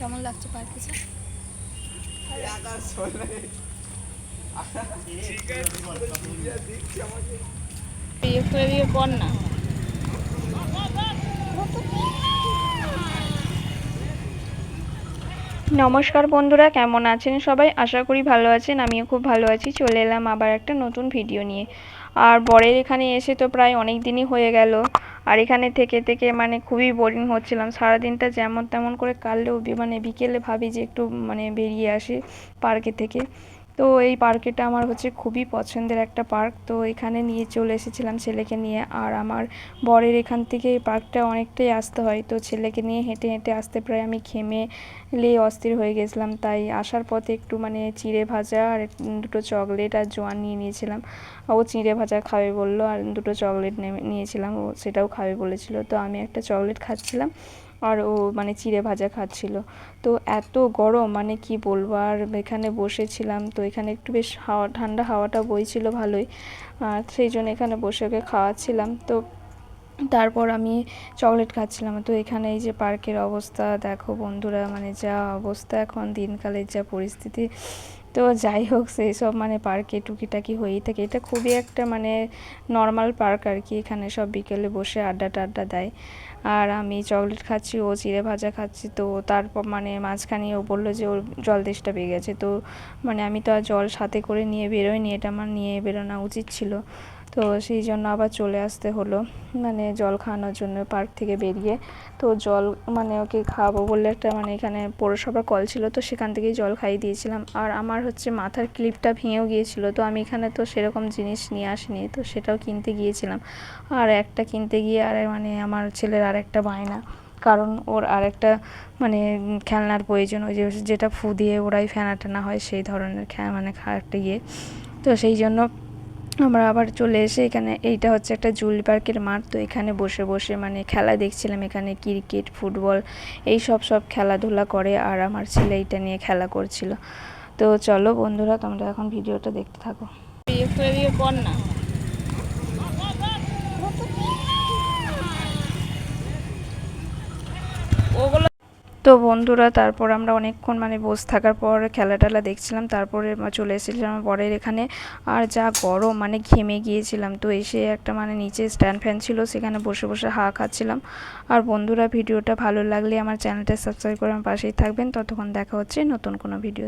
কেমন লাগছে পার্কে স্যার করে দিয়ে পর না। নমস্কার বন্ধুরা কেমন আছেন সবাই? আশা করি ভালো আছেন আমিও খুব ভালো আছি। চলে এলাম আবার একটা নতুন ভিডিও নিয়ে। আর বরের এখানে এসে তো প্রায় অনেক দিনই হয়ে গেল। আর এখানে থেকে থেকে মানে খুবই বোরিং হচ্ছিলাম। সারাদিনটা যেমন তেমন করে কাটলেও মানে বিকেলে ভাবি যে একটু মানে বেরিয়ে আসি পার্কে থেকে। তো এই পার্কেটা আমার হচ্ছে খুবই পছন্দের একটা পার্ক। তো এখানে নিয়ে চলে এসেছিলাম ছেলেকে নিয়ে। আর আমার বরের এখান থেকে এই পার্কটা অনেকটাই আসতে হয়। তো ছেলেকে নিয়ে হেঁটে হেঁটে আসতে প্রায় আমি ঘেমে লে অস্থির হয়ে গেছিলাম। তাই আসার পথে একটু মানে চিড়ে ভাজা আর দুটো চকলেট আর জোয়ান নিয়ে নিয়েছিলাম। ও চিড়ে ভাজা খাবে বলল আর দুটো চকলেট নিয়েছিলাম। ও সেটাও খাবে বলেছিল। তো আমি একটা চকলেট খাচ্ছিলাম। আর ও মানে চিড়ে ভাজা খাচ্ছিল। তো এত গরম মানে কি বলব? আর এখানে বসেছিলাম, তো এখানে একটু বেশ হাওয়া, ঠান্ডা হাওয়াটা বইছিল ভালোই। আর সেই জন্য এখানে বসে ওকে খাওয়াচ্ছিলাম। তো তারপর আমি চকলেট খাচ্ছিলাম। তো এখানে এই যে পার্কের অবস্থা, দেখো বন্ধুরা মানে যা অবস্থা এখন, দিনকালের যা পরিস্থিতি। তো যাই হোক, সেই সব মানে পার্কে টুকিটাকি হয়েই থাকে। এটা খুবই একটা মানে নর্মাল পার্ক আর কি। এখানে সব বিকেলে বসে আড্ডা টাড্ডা দেয়। আর আমি চকলেট খাচ্ছি, ও চিড়ে ভাজা খাচ্ছি, তো তারপর মানে মাঝখানে ও বলল যে ওর জল দেশটা পেয়ে গেছে। তো মানে আমি তো আর জল সাথে করে নিয়ে বেরোয়নি এটা আমার নিয়ে বেরোনো উচিত ছিল। তো সেই জন্য আবার চলে আসতে হলো। মানে জল খাওয়ানোর জন্য পার্ক থেকে বেরিয়ে। তো জল মানে ওকে খাওয়াবো বলে একটা মানে এখানে পৌরসভার কল ছিল, তো সেখান থেকেই জল খাইয়ে দিয়েছিলাম। আর আমার হচ্ছে মাথার ক্লিপটা ভেঙেও গিয়েছিল, তো আমি এখানে তো সেরকম জিনিস নিয়ে আসিনি, তো সেটাও কিনতে গিয়েছিলাম। আর একটা কিনতে গিয়ে আর মানে আমার ছেলের আর একটা বায়না, কারণ ওর আরেকটা মানে খেলনার প্রয়োজন, ওই যে যেটা ফু দিয়ে ওরাই ফেনা টেনা হয় সেই ধরনের মানে একটা ইয়ে তো সেই জন্য আমরা আবার চলে এসে এখানে এইটা হচ্ছে একটা জুল পার্কের মাঠ। তো এখানে বসে বসে মানে খেলা দেখছিলাম এখানে ক্রিকেট, ফুটবল এই সব সব খেলাধুলা করে আর আমার ছেলে এইটা নিয়ে খেলা করছিল। তো চলো বন্ধুরা তোমরা এখন ভিডিওটা দেখতে থাকো। না তো বন্ধুরা, তারপর আমরা অনেকক্ষণ মানে বসে থাকার পর খেলা টেলা দেখছিলাম, তারপরে চলে এসেছিলাম পরের এখানে। আর যা গরম মানে ঘেমে গিয়েছিলাম। তো এসে একটা মানে নিচে স্ট্যান্ড ফ্যান ছিল, সেখানে বসে বসে হা খাচ্ছিলাম। আর বন্ধুরা, ভিডিওটা ভালো লাগলে আমার চ্যানেলটা সাবস্ক্রাইব করে আমার পাশেই থাকবেন। ততক্ষণ দেখা হচ্ছে নতুন কোনো ভিডিও